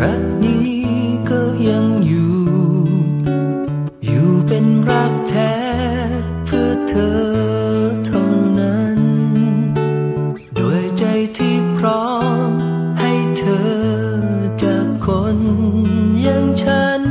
รักนี้ก็ยังอยู่ อยู่เป็นรักแท้เพื่อเธอเท่านั้น ด้วยใจที่พร้อมให้เธอจากคนอย่างฉัน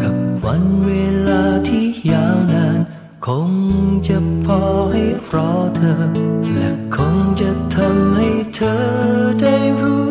กับวันเวลาที่ยาวนาน คงจะพอให้รอเธอ และคงจะทำให้เธอได้รู้